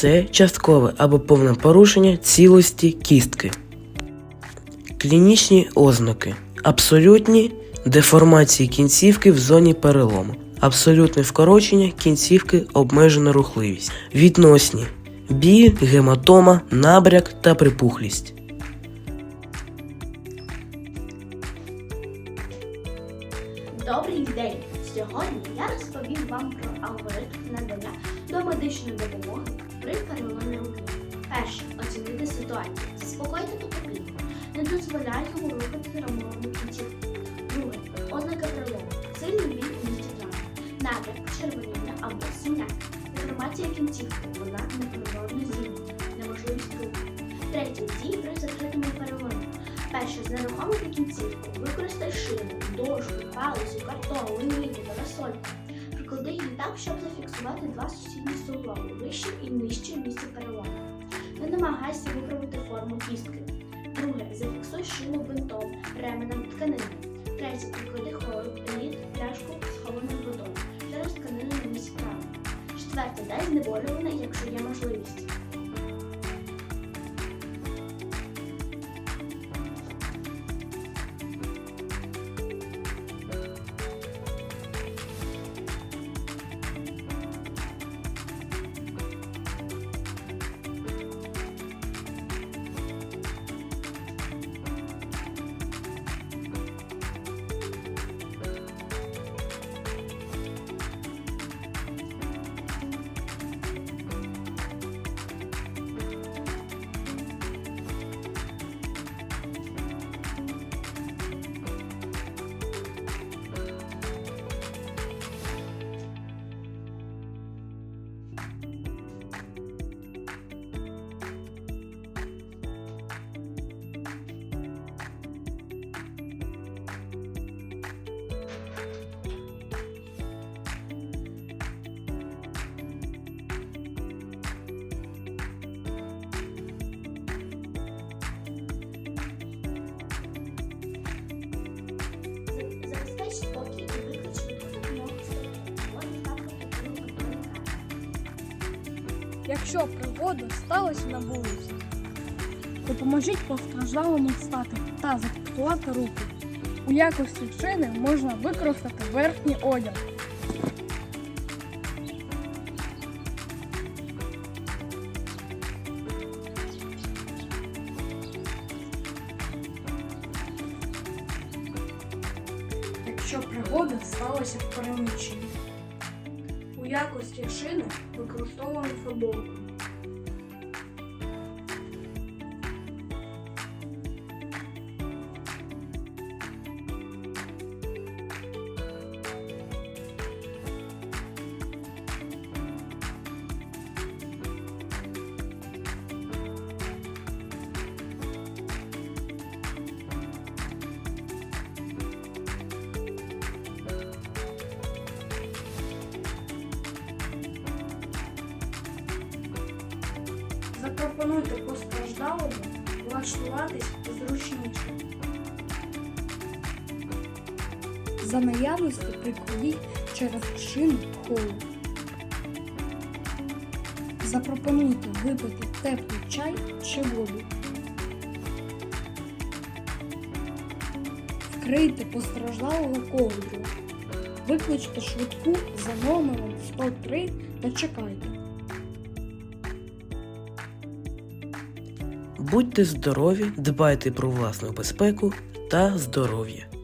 Це часткове або повне порушення цілості кістки. Клінічні ознаки. Абсолютні деформації кінцівки в зоні перелому. Абсолютне вкорочення кінцівки обмежена рухливість. Відносні. Біль, гематома, набряк та припухлість. День! Сьогодні я розповім вам про алгоритм надання домедичної допомоги при переломі руки. Перше, оцінити ситуацію. Заспокойте потерпілого. Не дозволяйте йому рухати травмовану кінцівку. Друге, ознаки перелому. Сильний біль у місці травми. Напряк, почервоніння або синяк. Деформація кінцівки. Вона неприродно зімна. Неможливість руху. Третє, дії при закритому. Перше, знерухомити кінцівку. Використай шину, дошку, палицю, картон, линійку, парасольку. Приклади її так, щоб зафіксувати два сусідні суглоби, вище і нижче в місці перелому. Не намагайся виправити форму кістки. Друге, зафіксуй шину бинтом, ременем тканини. Третє, приклади холод, лід, пляшку холодною водою через тканину на місці травми. Четверте, дай знеболюване, якщо є можливість. Якщо пригода сталася на вулиці, допоможіть постраждалому встати та зафіксувати руки. У якості шини можна використати верхній одяг. Якщо пригода сталася в переміщенні. Якості шини використовуємо футболку. Запропонуйте постраждалому влаштуватись зручніше. За наявності прикладіть через шину холод. Запропонуйте випити теплий чай чи воду. Вкрийте постраждалого ковдрою. Викличте швидку за номером 103 та чекайте. Будьте здорові, дбайте про власну безпеку та здоров'я.